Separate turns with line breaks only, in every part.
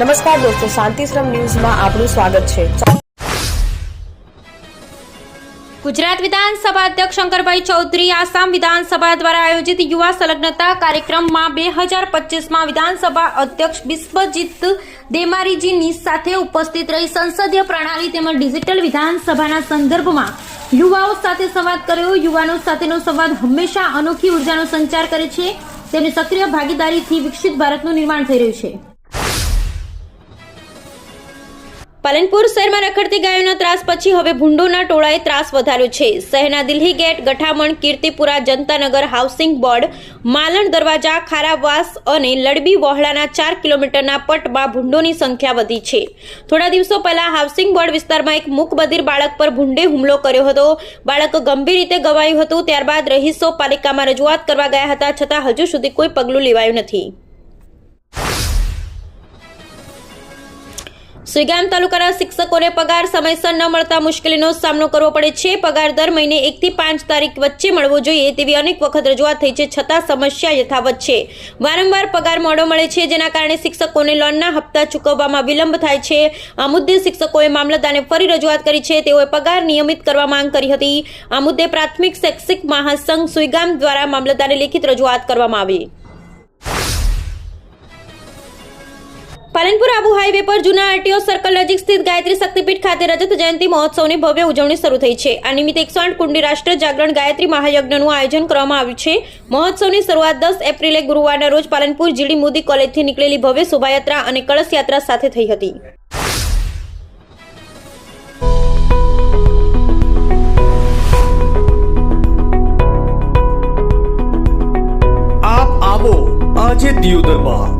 નમસ્કાર દોસ્તો શાંતિશ્રમ ન્યૂઝમાં આપનું સ્વાગત છે.
ગુજરાત વિધાનસભા અધ્યક્ષ શંકરભાઈ ચૌધરી આસામ વિધાનસભા દ્વારા આયોજિત યુવા સંલગ્નતા કાર્યક્રમમાં બે હજાર પચીસમાં વિધાનસભા અધ્યક્ષ બિસ્વજીત દેમારીજીની સાથે ઉપસ્થિત રહી સંસદીય પ્રણાલી તેમજ ડિજિટલ વિધાનસભાના સંદર્ભમાં યુવાઓ સાથે સંવાદ કર્યો. યુવાનો સાથેનો સંવાદ હંમેશા અનોખી ઉર્જાનો સંચાર કરે છે. તેમની સક્રિય ભાગીદારીથી વિકસિત ભારતનું નિર્માણ થઈ રહ્યું છે. પાલનપુર શહેરમાં રખડતી ગાયોના ત્રાસ પછી હવે ભૂંડોના ટોળાએ ત્રાસ વધાર્યો છે. શહેરના Delhi gate, Gathaman, Kirtipura, Jantanagar housing board, Malan Darwaja, Kharavas અને લડબી વહોળાના ચાર કિલોમીટરના પટમાં ભૂંડોની સંખ્યા વધી છે. થોડા દિવસો પહેલા હાઉસિંગ બોર્ડ વિસ્તારમાં એક મૂકબધિર બાળક પર ભૂંડે હુમલો કર્યો હતો. બાળક ગંભીર રીતે ગવાયું હતું, ત્યારબાદ રહીશો પાલિકામાં રજૂઆત કરવા ગયા હતા, છતાં હજુ સુધી કોઈ પગલું લેવાયું નથી. સુઈગામ તાલુકાના શિક્ષકોને પગાર સમયસર ન મળતા મુશ્કેલીનો સામનો કરવો પડે છે. પગાર દર મહિને એકથી પાંચ તારીખ વચ્ચે મળવો જોઈએ તેવી અનેક વખત રજૂઆત થઈ છે, છતાં સમસ્યા યથાવત છે. વારંવાર પગાર મોડો મળે છે, જેના કારણે શિક્ષકોને લોનના હપ્તા ચૂકવવામાં વિલંબ થાય છે. આ મુદ્દે શિક્ષકોએ મામલતદારને ફરી રજૂઆત કરી છે. તેઓએ પગાર નિયમિત કરવા માંગ કરી હતી. આ મુદ્દે પ્રાથમિક શૈક્ષિક મહાસંઘ સુઈગામ દ્વારા મામલતદારને લેખિત રજૂઆત કરવામાં આવી. પાલનપુર આબુ હાઈવે પર જૂના આરટીઓ સર્કલ નજીક સ્થિત ગાયત્રી શક્તિપીઠ ખાતે રજત જયંતિ મહોત્સવની ભવ્ય ઉજવણી શરૂ થઈ છે. આ નિમિત્તે એકસો આઠ કુંડી રાષ્ટ્ર જાગરણ ગાયત્રી મહાયજ્ઞનું આયોજન કરવામાં આવ્યું છે. મહોત્સવની શરૂઆત દસ એપ્રિલે ગુરુવારના રોજ પાલનપુર જીડી મોદી કોલેજથી નીકળેલી ભવ્ય શોભાયાત્રા અને કળશ યાત્રા સાથે થઈ હતી.
આજે દિયોદરમાં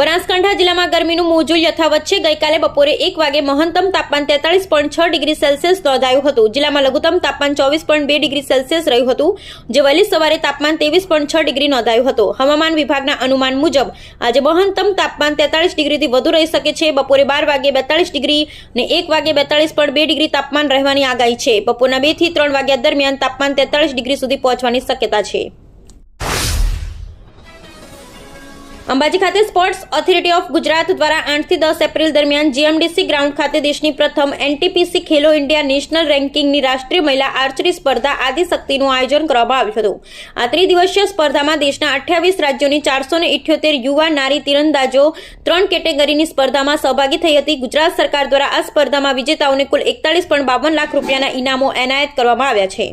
બનાસકાંઠા જિલ્લામાં ગરમીનું મોજું યથાવત છે. ગઈકાલે બપોરે એક વાગે મહત્તમ તાપમાન તેતાળીસ પોઈન્ટ છ ડિગ્રી સેલ્સિયસ નોંધાયું હતું, જિલ્લામાં લઘુત્તમ તાપમાન ચોવીસ પોઈન્ટ બે ડિગ્રી સેલ્સિયસ રહ્યું હતું. જે વહેલી સવારે તાપમાન ત્રેવીસ પોઈન્ટ છ ડિગ્રી નોંધાયું હતું. હવામાન વિભાગના અનુમાન મુજબ, આજે મહત્તમ તાપમાન તેતાળીસ ડિગ્રીથી વધુ રહી શકે છે. બપોરે બાર વાગે બેતાળીસ ડિગ્રી ને એક વાગે બેતાળીસ પોઈન્ટ બે ડિગ્રી તાપમાન રહેવાની આગાહી છે. બપોરના બેથી ત્રણ વાગ્યા દરમિયાન તાપમાન તેતાળીસ ડિગ્રી સુધી પહોંચવાની શક્યતા છે. અંબાજી ખાતે સ્પોર્ટ્સ ઓથોરિટી ઓફ ગુજરાત દ્વારા આઠથી દસ એપ્રિલ દરમિયાન જીએમડીસી ગ્રાઉન્ડ ખાતે દેશની પ્રથમ એનટીપીસી ખેલો ઇન્ડિયા નેશનલ રેન્કિંગની રાષ્ટ્રીય મહિલા આર્ચરી સ્પર્ધા આદિશક્તિનું આયોજન કરવામાં આવ્યું હતું. આ ત્રિદિવસીય સ્પર્ધામાં દેશના અઠ્યાવીસ રાજ્યોની ચારસો ઇઠ્યોતેર યુવા નારી તીરંદાજો ત્રણ કેટેગરીની સ્પર્ધામાં સહભાગી થઈ હતી. ગુજરાત સરકાર દ્વારા આ સ્પર્ધામાં વિજેતાઓને કુલ એકતાલીસ પોઈન્ટ બાવન લાખ રૂપિયાના ઇનામો એનાયત કરવામાં આવ્યા છે.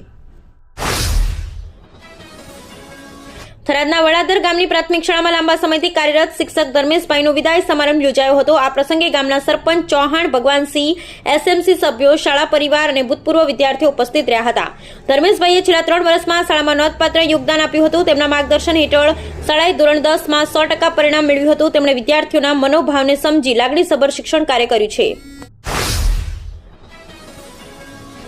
થરાદના વડાદર ગામની પ્રાથમિક શાળામાં લાંબા સમયથી કાર્યરત શિક્ષક ધર્મેશભાઈનો વિદાય સમારંભ યોજાયો હતો. આ પ્રસંગે ગામના સરપંચ ચૌહાણ ભગવાનસિંહ એસએમસી સભ્યો, શાળા પરિવાર અને ભૂતપૂર્વ વિદ્યાર્થીઓ ઉપસ્થિત રહ્યા હતા. ધર્મેશભાઈએ છેલ્લા ત્રણ વર્ષમાં શાળામાં નોંધપાત્ર યોગદાન આપ્યું હતું. તેમના માર્ગદર્શન હેઠળ શાળાએ ધોરણ દસમાં સો ટકા પરિણામ મેળવ્યું હતું. તેમણે વિદ્યાર્થીઓના મનોભાવને સમજી લાગણીસભર શિક્ષણ કાર્ય કર્યું છે.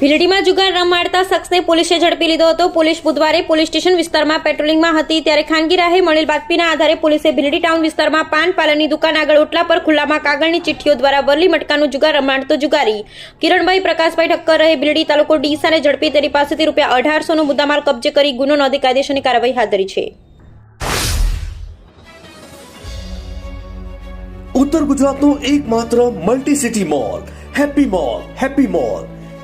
ભીલડીમાં જુગાર રમાડતા શખ્સને પોલીસે ઝડપી લીધો હતો. પોલીસ બુધવારે પોલીસ સ્ટેશન વિસ્તારમાં પેટ્રોલિંગમાં હતી, ત્યારે ખાનગી રાહે મળેલ બાતમીના આધારે પોલીસે ભીલડી ટાઉન વિસ્તારમાં પાન પાલનની દુકાન આગળ ઓટલા પર ખુલ્લામાં કાગળની ચિઠ્ઠીઓ દ્વારા વરલી મટકાનું જુગાર રમાડતો જુગારી. કિરણભાઈ પ્રકાશભાઈ ઠક્કર રહે ભીલડી તાલુકો ડીસાને ઝડપી, તેની પાસેથી રૂપિયા અઢારસોનો મુદ્દામાલ કબજે કરી ગુનો નોંધી કાયદેસરની કાર્યવાહી હાથ ધરી છે.
ઉત્તર ગુજરાતનો એકમાત્ર multi city mall Happy Mall Happy Mall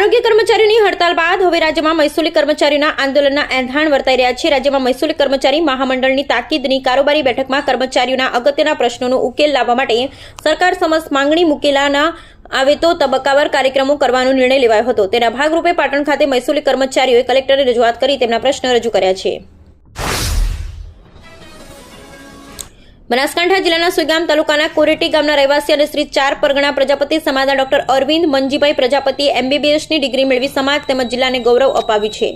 આરોગ્ય કર્મચારીઓની હડતાલ બાદ હવે રાજ્યમાં મહેસૂલી કર્મચારીઓના આંદોલનના એંધાણ વર્તાઈ રહ્યા છે. રાજ્યમાં મહેસૂલી કર્મચારી મહામંડળની તાકીદની કારોબારી બેઠકમાં કર્મચારીઓના અગત્યના પ્રશ્નોનો ઉકેલ લાવવા માટે સરકાર સમક્ષ માંગણી મૂકેલાના આવે તો તબક્કાવાર કાર્યક્રમો કરવાનો નિર્ણય લેવાયો હતો. તેના ભાગરૂપે પાટણ ખાતે મહેસૂલી કર્મચારીઓએ કલેક્ટરે રજૂઆત કરી તેમના પ્રશ્ન રજૂ કર્યા છે. બનાસકાંઠા જિલ્લાના સુગામ તાલુકાના કોરેટી ગામના રહેવાસી અને શ્રી ચાર પરગણા પ્રજાપતિ સમાજના ડોક્ટર અરવિંદ મંજીભાઈ પ્રજાપતિએ એમબીબીએસની ડિગ્રી મેળવી સમાજ તેમજ જિલ્લાને ગૌરવ અપાવ્યું છે.